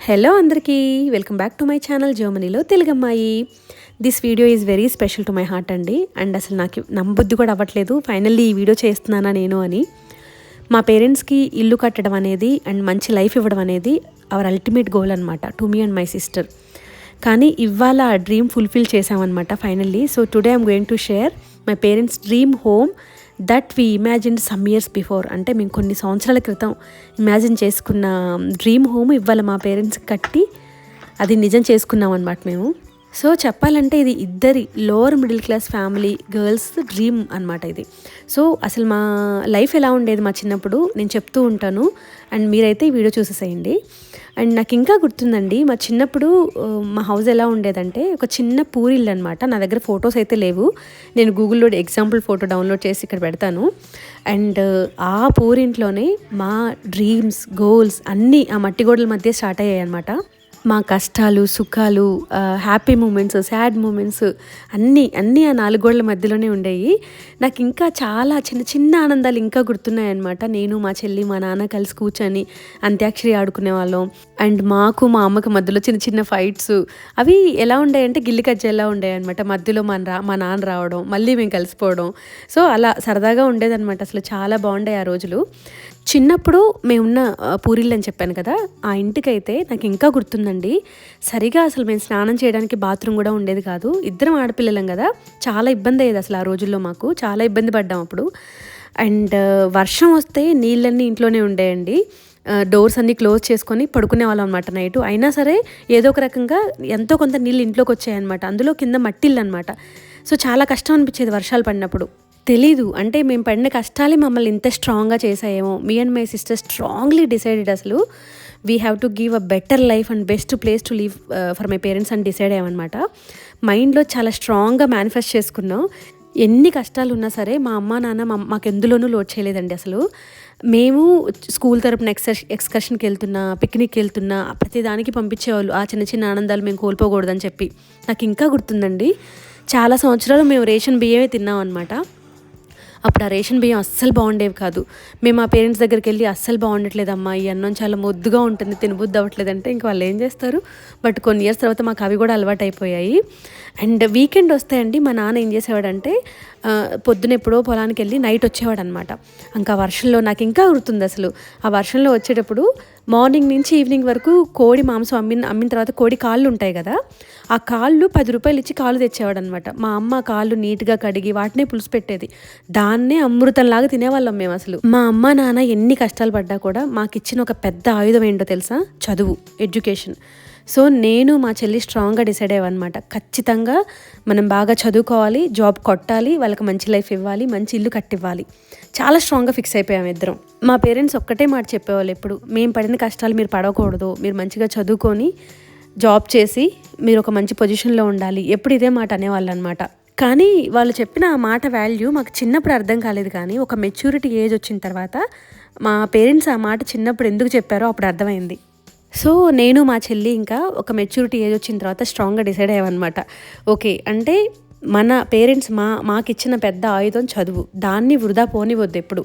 Hello అందరికీ welcome back to my channel జర్మనీలో తెలుగమ్మాయి. This video is very special to my heart అండి. And అసలు నాకు నమ్మబుద్ధి కూడా అవ్వట్లేదు. ఫైనల్లీ ఈ వీడియో చేస్తున్నానా నేను అని. మా పేరెంట్స్కి ఇల్లు కట్టడం అనేది అండ్ మంచి లైఫ్ ఇవ్వడం అనేది అవర్ అల్టిమేట్ గోల్ అనమాట to me and my sister కానీ ఇవాళ ఆ డ్రీమ్ ఫుల్ఫిల్ చేసామన్నమాట finally so today I'm going to share my parents dream home that we imagine some years before అంటే మేము కొన్ని సంవత్సరాల క్రితం ఇమాజిన్ చేసుకున్న డ్రీమ్ హోమ్ ఇవాళ మా పేరెంట్స్కి కట్టి అది నిజం చేసుకున్నాం అనమాట మేము. సో చెప్పాలంటే ఇది ఇద్దరి lower middle class family girls dream అనమాట ఇది. సో అసలు మా లైఫ్ ఎలా ఉండేది మా చిన్నప్పుడు నేను చెప్తూ ఉంటాను. అండ్ మీరైతే ఈ వీడియో చూసేసేయండి. అండ్ నాకు ఇంకా గుర్తుందండి మా చిన్నప్పుడు మా హౌస్ ఎలా ఉండేదంటే ఒక చిన్న పూరిల్లు అనమాట నా దగ్గర ఫొటోస్ అయితే లేవు. నేను గూగుల్లో ఎగ్జాంపుల్ ఫోటో డౌన్లోడ్ చేసి ఇక్కడ పెడతాను. అండ్ ఆ పూరింట్లోనే మా డ్రీమ్స్ గోల్స్ అన్నీ ఆ మట్టి గోడల మధ్య స్టార్ట్ అయ్యాయి అనమాట మా కష్టాలు సుఖాలు హ్యాపీ మూమెంట్స్ సాడ్ మూమెంట్స్ అన్నీ అన్నీ ఆ నాలుగు గోడల మధ్యలోనే ఉండేవి నాకు ఇంకా చాలా చిన్న చిన్న ఆనందాలు ఇంకా గుర్తున్నాయి అనమాట నేను మా చెల్లి మా నాన్న కలిసి కూర్చొని అంత్యాక్షరి ఆడుకునే వాళ్ళం. అండ్ మాకు మా అమ్మకి మధ్యలో చిన్న చిన్న ఫైట్స్ అవి ఎలా ఉండాయంటే గిల్లి కజ్జ ఎలా ఉండేవి అనమాట మధ్యలో మన రా మా నాన్న రావడం మళ్ళీ మేము కలిసిపోవడం. సో అలా సరదాగా ఉండేదన్నమాట. అసలు చాలా బాగుండే ఆ రోజులు. చిన్నప్పుడు మేమున్న పూరిళ్ళు అని చెప్పాను కదా ఆ ఇంటికైతే నాకు ఇంకా గుర్తుందండి. సరిగా అసలు మేము స్నానం చేయడానికి బాత్రూమ్ కూడా ఉండేది కాదు. ఇద్దరం ఆడపిల్లలం కదా చాలా ఇబ్బంది అయ్యేది అసలు ఆ రోజుల్లో మాకు. చాలా ఇబ్బంది పడ్డాం అప్పుడు. అండ్ వర్షం వస్తే నీళ్ళన్నీ ఇంట్లోనే ఉండేయండి. డోర్స్ అన్నీ క్లోజ్ చేసుకొని పడుకునే వాళ్ళం అనమాట నైట్. అయినా సరే ఏదో ఒక రకంగా ఎంతో కొంత నీళ్ళు ఇంట్లోకి వచ్చాయన్నమాట. అందులో కింద మట్టిళ్ళు అనమాట సో చాలా కష్టం అనిపించేది వర్షాలు పడినప్పుడు. తెలీదు. అంటే మేము పడిన కష్టాలే మమ్మల్ని ఇంత స్ట్రాంగ్గా చేసాయేమో me and my sister strongly decided అసలు we have to give a better life and best place to leave for my parents అని డిసైడ్ అయ్యామన్నమాట. మైండ్లో చాలా స్ట్రాంగ్గా మేనిఫెస్ట్ చేసుకున్నాం. ఎన్ని కష్టాలు ఉన్నా సరే మా అమ్మ నాన్న మా మాకు ఎందులోనూ లోడ్ చేయలేదండి అసలు. మేము స్కూల్ తరపున ఎక్సర్ ఎక్స్కర్షన్కి వెళ్తున్నా పిక్నిక్కి వెళ్తున్నా ప్రతిదానికి పంపించేవాళ్ళు. ఆ చిన్న చిన్న ఆనందాలు మేము కోల్పోకూడదని చెప్పి. నాకు ఇంకా గుర్తుందండి. చాలా సంవత్సరాలు మేము రేషన్ బియ్యమే తిన్నాం అనమాట అప్పుడు ఆ రేషన్ బియ్యం అస్సలు బాగుండేవి కాదు. మేము మా పేరెంట్స్ దగ్గరికి వెళ్ళి అస్సలు బాగుండట్లేదమ్మా ఈ అన్నం చాలా మొద్దుగా ఉంటుంది తినబుద్ధి అవ్వట్లేదంటే ఇంక వాళ్ళు ఏం చేస్తారు? బట్ కొన్ని ఇయర్స్ తర్వాత మాకు అవి కూడా అలవాటు అయిపోయాయి అండ్ వీకెండ్ వస్తాయండి మా నాన్న ఏం చేసేవాడంటే పొద్దున ఎప్పుడో పొలానికి వెళ్ళి నైట్ వచ్చేవాడు అనమాట ఇంకా వర్షంలో నాకు ఇంకా గుర్తుంది అసలు. ఆ వర్షంలో వచ్చేటప్పుడు మార్నింగ్ నుంచి ఈవినింగ్ వరకు కోడి మాంసం అమ్మిన అమ్మిన తర్వాత కోడి కాళ్ళు ఉంటాయి కదా ఆ కాళ్ళు పది రూపాయలు ఇచ్చి కాళ్ళు తెచ్చేవాడు అనమాట మా అమ్మ కాళ్ళు నీట్గా కడిగి వాటినే పులుసు పెట్టేది. దాన్నే అమృతంలాగా తినేవాళ్ళం మేము అసలు. మా అమ్మ నాన్న ఎన్ని కష్టాలు పడ్డా కూడా మాకు ఇచ్చిన ఒక పెద్ద ఆయుధం ఏంటో తెలుసా? చదువు ఎడ్యుకేషన్. సో నేను మా చెల్లి స్ట్రాంగ్గా డిసైడ్ అయ్యామన్నమాట ఖచ్చితంగా మనం బాగా చదువుకోవాలి జాబ్ కొట్టాలి వాళ్ళకి మంచి లైఫ్ ఇవ్వాలి మంచి ఇల్లు కట్టివ్వాలి. చాలా స్ట్రాంగ్గా ఫిక్స్ అయిపోయాం ఇద్దరం. మా పేరెంట్స్ ఒక్కటే మాట చెప్పేవాళ్ళు ఎప్పుడు మేము పడిన కష్టాలు మీరు పడకూడదు మీరు మంచిగా చదువుకొని జాబ్ చేసి మీరు ఒక మంచి పొజిషన్లో ఉండాలి. ఎప్పుడు ఇదే మాట అనేవాళ్ళు అనమాట కానీ వాళ్ళు చెప్పిన ఆ మాట వాల్యూ మాకు చిన్నప్పుడు అర్థం కాలేదు కానీ ఒక మెచ్యూరిటీ ఏజ్ వచ్చిన తర్వాత మా పేరెంట్స్ ఆ మాట చిన్నప్పుడు ఎందుకు చెప్పారో అప్పుడు అర్థమైంది. సో నేను మా చెల్లి ఇంకా ఒక మెచ్యూరిటీ ఏజ్ వచ్చిన తర్వాత స్ట్రాంగ్గా డిసైడ్ అయ్యామన్నమాట. ఓకే అంటే మన పేరెంట్స్ మా మాకిచ్చిన పెద్ద ఆయుధం చదువు. దాన్ని వృధా పోనివద్దు ఎప్పుడు.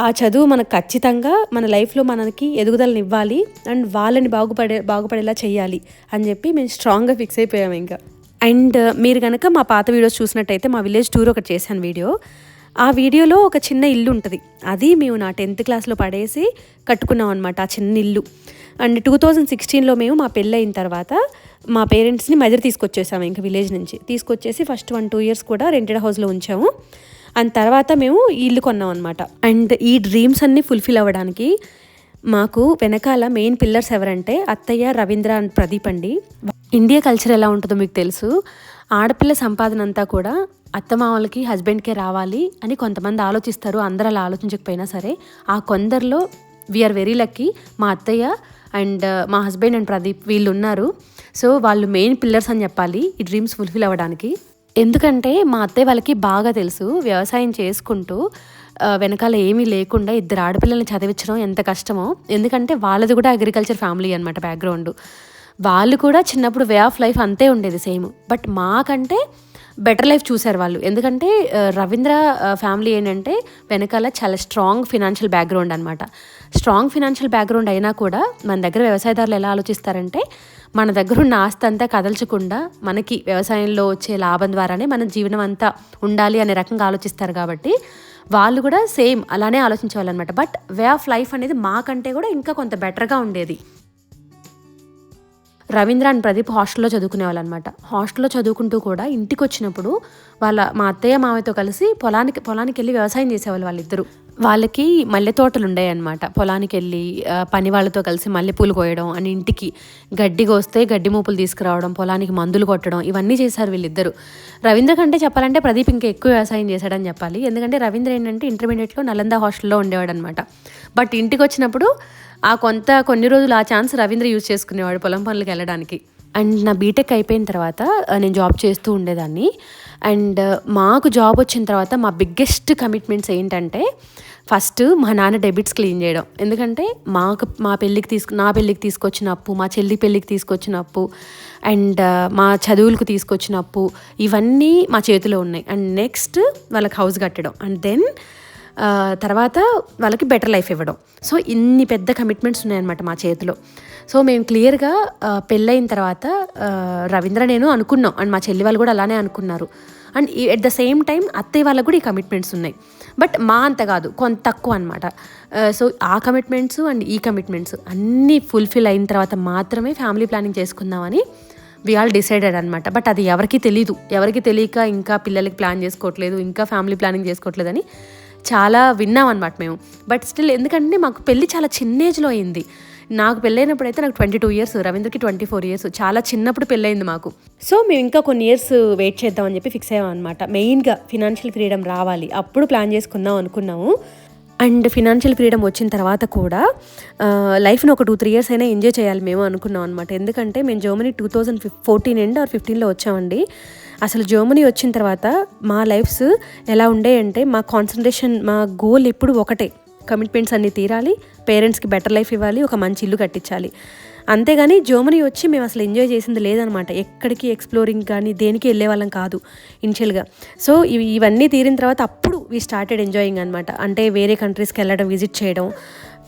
ఆ చదువు మనకు ఖచ్చితంగా మన లైఫ్లో మనకి ఎదుగుదలని ఇవ్వాలి అండ్ వాళ్ళని బాగుపడే బాగుపడేలా చేయాలి అని చెప్పి మేము స్ట్రాంగ్గా ఫిక్స్ అయిపోయాము ఇంకా. అండ్ మీరు కనుక మా పాత వీడియోస్ చూసినట్టయితే మా విలేజ్ టూర్ ఒకటి చేశాను వీడియో ఆ వీడియోలో ఒక చిన్న ఇల్లు ఉంటుంది. అది మేము నా టెన్త్ క్లాస్లో పడేసి కట్టుకున్నాం అనమాట ఆ చిన్న ఇల్లు. అండ్ టూ థౌజండ్ సిక్స్టీన్లో మేము మా పెళ్ళయిన తర్వాత మా పేరెంట్స్ని మదర్ తీసుకొచ్చేసాము ఇంకా విలేజ్ నుంచి. తీసుకొచ్చేసి ఫస్ట్ వన్ టూ ఇయర్స్ కూడా రెంటెడ్ హౌస్లో ఉంచాము. అండ్ తర్వాత మేము ఇల్లు కొన్నాం అనమాట అండ్ ఈ డ్రీమ్స్ అన్నీ ఫుల్ఫిల్ అవ్వడానికి మాకు వెనకాల మెయిన్ పిల్లర్స్ ఎవరంటే అత్తయ్య రవీంద్ర అండ్ ప్రదీప్ అండి. ఇండియా కల్చర్ ఎలా ఉంటుందో మీకు తెలుసు. ఆడపిల్ల సంపాదన అంతా కూడా అత్తమామలకి హస్బెండ్కే రావాలి అని కొంతమంది ఆలోచిస్తారు. అందరూ అలా ఆలోచించకపోయినా సరే ఆ కొందరిలో వీఆర్ వెరీ లక్కీ మా అత్తయ్య అండ్ uh, మా హస్బెండ్ అండ్ ప్రదీప్ వీళ్ళు ఉన్నారు సో వాళ్ళు మెయిన్ పిల్లర్స్ అని చెప్పాలి ఈ డ్రీమ్స్ ఫుల్ఫిల్ అవ్వడానికి. ఎందుకంటే మా అత్తయ్య వాళ్ళకి బాగా తెలుసు వ్యవసాయం చేసుకుంటూ uh, వెనకాల ఏమీ లేకుండా ఇద్దరు ఆడపిల్లల్ని చదివించడం ఎంత కష్టమో. ఎందుకంటే వాళ్ళది కూడా అగ్రికల్చర్ ఫ్యామిలీ అనమాట బ్యాక్గ్రౌండ్ వాళ్ళు కూడా చిన్నప్పుడు వే ఆఫ్ లైఫ్ అంతే ఉండేది సేమ్ బట్ మాకంటే బెటర్ లైఫ్ చూశారు వాళ్ళు. ఎందుకంటే రవీంద్ర ఫ్యామిలీ ఏంటంటే వెనకాల చాలా స్ట్రాంగ్ ఫినాన్షియల్ బ్యాక్గ్రౌండ్ అనమాట స్ట్రాంగ్ ఫినాన్షియల్ బ్యాక్గ్రౌండ్ అయినా కూడా మన దగ్గర వ్యవసాయదారులు ఎలా ఆలోచిస్తారంటే మన దగ్గర ఉన్న ఆస్తి అంతా కదల్చకుండా మనకి వ్యవసాయంలో వచ్చే లాభం ద్వారానే మన జీవనం అంతా ఉండాలి అనే రకంగా ఆలోచిస్తారు కాబట్టి వాళ్ళు కూడా సేమ్ అలానే ఆలోచించేవాళ్ళు అనమాట బట్ వే ఆఫ్ లైఫ్ అనేది మాకంటే కూడా ఇంకా కొంత బెటర్గా ఉండేది. రవీంద్ర అండ్ ప్రదీప్ హాస్టల్లో చదువుకునే వాళ్ళు అనమాట హాస్టల్లో చదువుకుంటూ కూడా ఇంటికి వచ్చినప్పుడు వాళ్ళ మా అత్తయ్య మామయ్యతో కలిసి పొలానికి పొలానికి వెళ్ళి వ్యవసాయం చేసేవాళ్ళు వాళ్ళిద్దరు. వాళ్ళకి మల్లె తోటలు ఉండేవన్నమాట అనమాట పొలానికి వెళ్ళి పని వాళ్ళతో కలిసి మల్లెపూలు కోయడం అని ఇంటికి గడ్డి కోస్తే గడ్డి మూపులు తీసుకురావడం పొలానికి మందులు కొట్టడం ఇవన్నీ చేశారు వీళ్ళిద్దరు. రవీంద్ర కంటే చెప్పాలంటే ప్రదీప్ ఇంకా ఎక్కువ వ్యవసాయం చేశాడని చెప్పాలి. ఎందుకంటే రవీంద్ర ఏంటంటే ఇంటర్మీడియట్లో నలంద హాస్టల్లో ఉండేవాడు అనమాట బట్ ఇంటికి వచ్చినప్పుడు ఆ కొంత కొన్ని రోజులు ఆ ఛాన్స్ రవీంద్ర యూజ్ చేసుకునేవాడు పొలం పనులకు వెళ్ళడానికి. అండ్ నా బీటెక్ అయిపోయిన తర్వాత నేను జాబ్ చేస్తూ ఉండేదాన్ని. అండ్ మాకు జాబ్ వచ్చిన తర్వాత మా బిగ్గెస్ట్ కమిట్మెంట్స్ ఏంటంటే ఫస్ట్ మా నాన్న డెబిట్స్ క్లీన్ చేయడం. ఎందుకంటే మాకు మా పెళ్ళికి తీసుకు నా పెళ్ళికి తీసుకొచ్చిన అప్పు మా చెల్లి పెళ్ళికి తీసుకొచ్చిన అప్పు అండ్ మా చదువులకు తీసుకొచ్చిన అప్పు ఇవన్నీ మా చేతిలో ఉన్నాయి. అండ్ నెక్స్ట్ వాళ్ళకి హౌస్ కట్టడం. అండ్ దెన్ తర్వాత వాళ్ళకి బెటర్ లైఫ్ ఇవ్వడం. సో ఇన్ని పెద్ద కమిట్మెంట్స్ ఉన్నాయన్నమాట మా చేతిలో. సో మేము క్లియర్గా పెళ్ళైన తర్వాత రవీంద్ర నేను అనుకున్నాం. అండ్ మా చెల్లి వాళ్ళు కూడా అలానే అనుకున్నారు. And at the same time అత్తయ్య వాళ్ళకు కూడా ఈ కమిట్మెంట్స్ ఉన్నాయి. బట్ మా అంత కాదు. కొంత తక్కువ అనమాట సో ఆ కమిట్మెంట్స్ అండ్ ఈ కమిట్మెంట్స్ అన్నీ ఫుల్ఫిల్ అయిన తర్వాత మాత్రమే ఫ్యామిలీ ప్లానింగ్ చేసుకుందామని వి ఆల్ డిసైడెడ్ అనమాట బట్ అది ఎవరికి తెలీదు. ఎవరికి తెలియక ఇంకా పిల్లలకి ప్లాన్ చేసుకోవట్లేదు ఇంకా ఫ్యామిలీ ప్లానింగ్ చేసుకోవట్లేదని చాలా విన్నాం అనమాట మేము. బట్ స్టిల్ ఎందుకంటే మాకు పెళ్ళి చాలా చిన్న ఏజ్లో అయింది. నాకు పెళ్ళైనప్పుడు అయితే నాకు ట్వంటీ టూ ఇయర్స్ రవీంద్రకి ట్వంటీ ఫోర్ ఇయర్స్ చాలా చిన్నప్పుడు పెళ్ళైంది మాకు. సో మేము ఇంకా కొన్ని ఇయర్స్ వెయిట్ చేద్దామని చెప్పి ఫిక్స్ అయ్యాం అనమాట మెయిన్గా ఫినాన్షియల్ ఫ్రీడమ్ రావాలి. అప్పుడు ప్లాన్ చేసుకుందాం అనుకున్నాము. అండ్ ఫినాన్షియల్ ఫ్రీడమ్ వచ్చిన తర్వాత కూడా లైఫ్ని ఒక టూ త్రీ ఇయర్స్ అయినా ఎంజాయ్ చేయాలి మేము అనుకున్నాం అనమాట ఎందుకంటే మేము జర్మనీ టూ థౌజండ్ ఫిఫ్ ఫోర్టీన్ ఎండ్ ఆర్ ఫిఫ్టీన్లో వచ్చామండి. అసలు జర్మనీ వచ్చిన తర్వాత మా లైఫ్స్ ఎలా ఉండేయంటే మా కాన్సన్ట్రేషన్ మా గోల్ ఎప్పుడు ఒకటే. కమిట్మెంట్స్ అన్నీ తీరాలి పేరెంట్స్కి బెటర్ లైఫ్ ఇవ్వాలి ఒక మంచి ఇల్లు కట్టించాలి. అంతేగాని జర్మనీ వచ్చి మేము అసలు ఎంజాయ్ చేసింది లేదనమాట ఎక్కడికి ఎక్స్ప్లోరింగ్ కానీ దేనికి వెళ్ళే వాళ్ళం కాదు ఇనిషియల్గా. సో ఇవి ఇవన్నీ తీరిన తర్వాత అప్పుడు వీ స్టార్టెడ్ ఎంజాయింగ్ అనమాట అంటే వేరే కంట్రీస్కి వెళ్ళడం విజిట్ చేయడం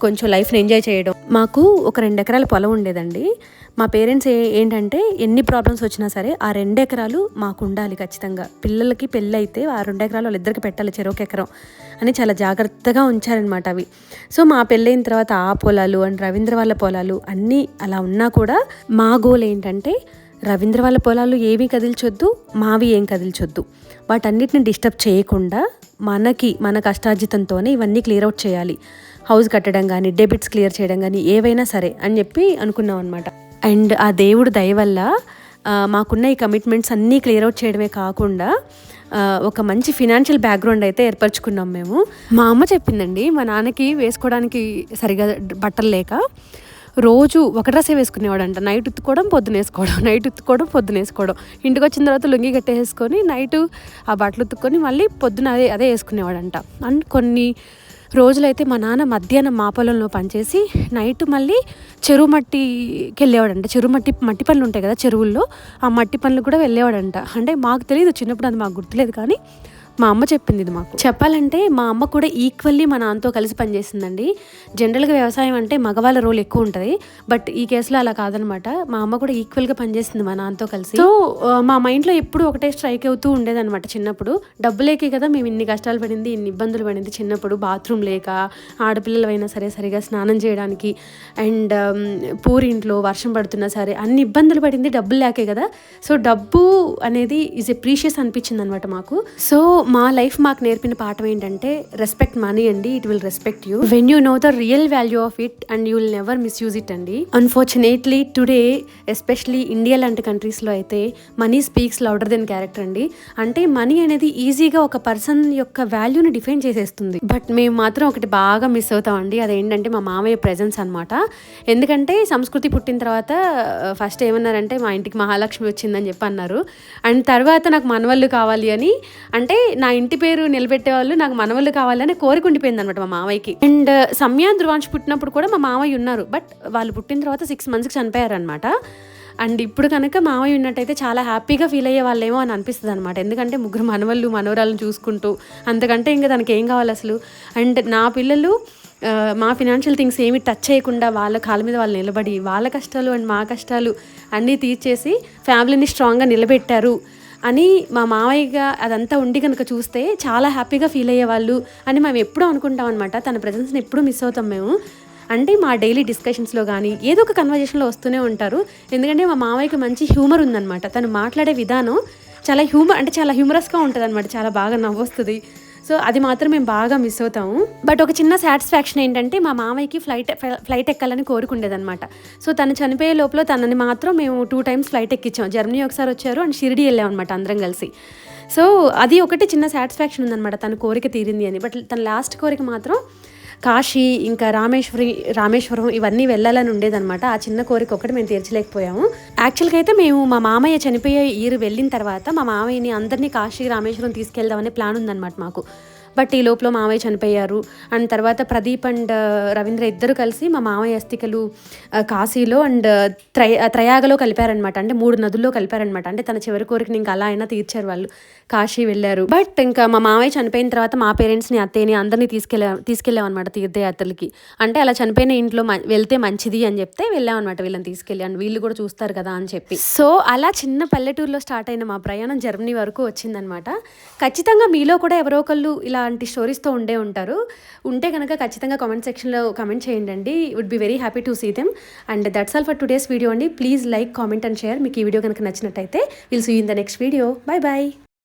కొంచెం లైఫ్ని ఎంజాయ్ చేయడం. మాకు ఒక రెండు ఎకరాల పొలం ఉండేదండి. మా పేరెంట్స్ ఏ ఏంటంటే ఎన్ని ప్రాబ్లమ్స్ వచ్చినా సరే ఆ రెండు ఎకరాలు మాకు ఉండాలి ఖచ్చితంగా. పిల్లలకి పెళ్ళి అయితే ఆ రెండు ఎకరాలు వాళ్ళిద్దరికి పెట్టాలి చెరొక ఎకరం అని చాలా జాగ్రత్తగా ఉంచారనమాట అవి. సో మా పెళ్ళైన తర్వాత ఆ పొలాలు అండ్ రవీంద్ర వాళ్ళ పొలాలు అన్నీ అలా ఉన్నా కూడా మా గోల్ ఏంటంటే రవీంద్ర వాళ్ళ పొలాలు ఏమీ కదిల్చొద్దు మావి ఏం కదిల్చొద్దు. వాటన్నిటిని డిస్టర్బ్ చేయకుండా మనకి మన కష్టార్జితంతోనే ఇవన్నీ క్లియర్ అవుట్ చేయాలి. హౌస్ కట్టడం కానీ డెబిట్స్ క్లియర్ చేయడం కానీ ఏవైనా సరే అని చెప్పి అనుకున్నాం అనమాట అండ్ ఆ దేవుడు దయ వల్ల మాకున్న ఈ కమిట్మెంట్స్ అన్నీ క్లియర్ అవుట్ చేయడమే కాకుండా ఒక మంచి ఫినాన్షియల్ బ్యాక్గ్రౌండ్ అయితే ఏర్పరచుకున్నాం మేము. మా అమ్మ చెప్పిందండి మా నాన్నకి వేసుకోవడానికి సరిగా బట్టలు లేక రోజు ఒక డ్రెస్సే వేసుకునేవాడంట. నైట్ ఉత్తుకోవడం పొద్దున వేసుకోవడం. నైట్ ఉత్తుకోవడం పొద్దున వేసుకోవడం. ఇంటికి వచ్చిన తర్వాత లుంగి కట్టేసుకొని నైట్ ఆ బట్టలు ఉత్తుకొని మళ్ళీ పొద్దున అదే అదే వేసుకునేవాడంట. అండ్ కొన్ని రోజులైతే మా నాన్న మధ్యాహ్నం మా పొలంలో పనిచేసి నైట్ మళ్ళీ చెరువు మట్టికి వెళ్ళేవాడంట చెరువు మట్టి మట్టి పనులు ఉంటాయి కదా చెరువుల్లో ఆ మట్టి పనులు కూడా వెళ్ళేవాడంట. అంటే మాకు తెలియదు చిన్నప్పుడు అది మాకు గుర్తులేదు కానీ మా అమ్మ చెప్పింది ఇది మాకు. చెప్పాలంటే మా అమ్మ కూడా ఈక్వల్లీ మా నాన్నతో కలిసి పనిచేసిందండి. జనరల్గా వ్యవసాయం అంటే మగవాళ్ళ రోల్ ఎక్కువ ఉంటుంది. బట్ ఈ కేసులో అలా కాదనమాట. మా అమ్మ కూడా ఈక్వల్గా పనిచేసింది మా నాన్నతో కలిసి. సో మా మైండ్లో ఎప్పుడు ఒకటే స్ట్రైక్ అవుతూ ఉండేదన్నమాట చిన్నప్పుడు. డబ్బు లేకే కదా మేము ఇన్ని కష్టాలు పడింది ఇన్ని ఇబ్బందులు పడింది చిన్నప్పుడు. బాత్రూమ్ లేక ఆడపిల్లలైనా సరే సరిగా స్నానం చేయడానికి. అండ్ um, పూరింట్లో వర్షం పడుతున్నా సరే అన్ని ఇబ్బందులు పడింది డబ్బులు లేకే కదా. సో డబ్బు అనేది ఈజ్ ఎ ప్రీషియస్ అనిపించింది అనమాట మాకు. సో మా లైఫ్ మాకు నేర్పిన పాఠం ఏంటంటే రెస్పెక్ట్ మనీ అండి it will respect you when you know the real value of it and you will never misuse it అండి. అన్ఫార్చునేట్లీ టుడే ఎస్పెషలీ ఇండియా లాంటి కంట్రీస్లో అయితే money speaks louder than character అండి. అంటే మనీ అనేది ఈజీగా ఒక పర్సన్ యొక్క వాల్యూని డిఫైన్ చేసేస్తుంది. బట్ మేము మాత్రం ఒకటి బాగా మిస్ అవుతామండి అదేంటంటే మా మామయ్య ప్రజెన్స్ అనమాట ఎందుకంటే సంస్కృతి పుట్టిన తర్వాత uh, ఫస్ట్ ఏమన్నారంటే మా ఇంటికి మహాలక్ష్మి వచ్చిందని చెప్పి అన్నారు. అండ్ తర్వాత నాకు మనవళ్ళు కావాలి అని అంటే నా ఇంటి పేరు నిలబెట్టే వాళ్ళు నాకు మనవళ్ళు కావాలని కోరిక ఉండిపోయింది అనమాట మా మామయ్యకి. అండ్ uh, సమ్యా ధ్రువాంశ్ పుట్టినప్పుడు కూడా మా మామయ్య ఉన్నారు. బట్ వాళ్ళు పుట్టిన తర్వాత సిక్స్ మంత్స్కి చనిపోయారనమాట అండ్ ఇప్పుడు కనుక మామయ్య ఉన్నట్టయితే చాలా హ్యాపీగా ఫీల్ అయ్యే వాళ్ళేమో అని అనిపిస్తుంది అనమాట ఎందుకంటే ముగ్గురు మనవళ్ళు మనవరాలను చూసుకుంటూ అంతకంటే ఇంకా దానికి ఏం కావాలి అసలు? అండ్ నా పిల్లలు uh, మా ఫినాన్షియల్ థింగ్స్ ఏమి టచ్ చేయకుండా వాళ్ళ కాళ్ళ మీద వాళ్ళు నిలబడి వాళ్ళ కష్టాలు అండ్ మా కష్టాలు అన్నీ తీర్చేసి ఫ్యామిలీని స్ట్రాంగ్గా నిలబెట్టారు. అని మా మామయ్యగా అదంతా ఉండి కనుక చూస్తే చాలా హ్యాపీగా ఫీల్ అయ్యేవాళ్ళు అని మేము ఎప్పుడూ అనుకుంటాం అనమాట తన ప్రజెన్స్ని ఎప్పుడూ మిస్ అవుతాం మేము. అంటే మా డైలీ డిస్కషన్స్లో కానీ ఏదో ఒక కన్వర్జేషన్లో వస్తూనే ఉంటారు. ఎందుకంటే మా మామయ్యకి మంచి హ్యూమర్ ఉందన్నమాట. తను మాట్లాడే విధానం చాలా హ్యూమర్ అంటే చాలా హ్యూమరస్గా ఉంటుంది అనమాట చాలా బాగా నవ్వొస్తుంది. సో అది మాత్రం మేము బాగా మిస్ అవుతాము. బట్ ఒక చిన్న సాటిస్ఫాక్షన్ ఏంటంటే మా మామయ్యకి ఫ్లైట్ ఫ్లైట్ ఎక్కాలని కోరుకుండేదనమాట సో తను చనిపోయే లోపల తనని మాత్రం మేము టూ టైమ్స్ ఫ్లైట్ ఎక్కించాం. జర్మనీ ఒకసారి వచ్చారు అండ్ షిరిడి వెళ్ళాం అనమాట అందరం కలిసి. సో అది ఒకటి చిన్న సాటిస్ఫాక్షన్ ఉందన్నమాట తన కోరిక తీరింది అని. బట్ తన లాస్ట్ కోరిక మాత్రం కాశీ ఇంకా రామేశ్వరి రామేశ్వరం ఇవన్నీ వెళ్ళాలని ఉండేదన్నమాట. ఆ చిన్న కోరిక ఒకటి మేము తీర్చలేకపోయాము. యాక్చువల్గా అయితే మేము మా మామయ్య చనిపోయే ఇయర్ వెళ్ళిన తర్వాత మా మామయ్యని అందరినీ కాశీ రామేశ్వరం తీసుకెళ్దామనే ప్లాన్ ఉందన్నమాట మాకు. బట్ ఈ లోపల మామయ్య చనిపోయారు. అండ్ తర్వాత ప్రదీప్ అండ్ రవీంద్ర ఇద్దరు కలిసి మా మామయ్య అస్థికలు కాశీలో అండ్ త్రయ త్రయాగలో కలిపారనమాట అంటే మూడు నదుల్లో కలిపారనమాట అంటే తన చివరి కోరికని ఇంకా అలా అయినా తీర్చారు వాళ్ళు. కాశీ వెళ్ళారు. బట్ ఇంకా మా మామయ్య చనిపోయిన తర్వాత మా పేరెంట్స్ని అత్తయ్యని అందరినీ తీసుకెళ్ళా తీసుకెళ్ళాం అనమాట తీర్థయాత్రలకి. అంటే అలా చనిపోయిన ఇంట్లో మ- వెళ్తే మంచిది అని చెప్తే వెళ్ళాం అనమాట వీళ్ళని తీసుకెళ్ళి. అండ్ వీళ్ళు కూడా చూస్తారు కదా అని చెప్పి. సో అలా చిన్న పల్లెటూరులో స్టార్ట్ అయిన మా ప్రయాణం జర్మనీ వరకు వచ్చిందనమాట ఖచ్చితంగా మీలో కూడా ఎవరో ఒకళ్ళు ఇలా ఇలాంటి స్టోరీస్తో ఉండే ఉంటారు. ఉంటే కనుక ఖచ్చితంగా కామెంట్ సెక్షన్లో కమెంట్ చేయండి would be very happy to see them and that's all for today's video అండి. Please like comment and share మీకు ఈ వీడియో కనుక నచ్చినట్టయితే will see in the next video bye bye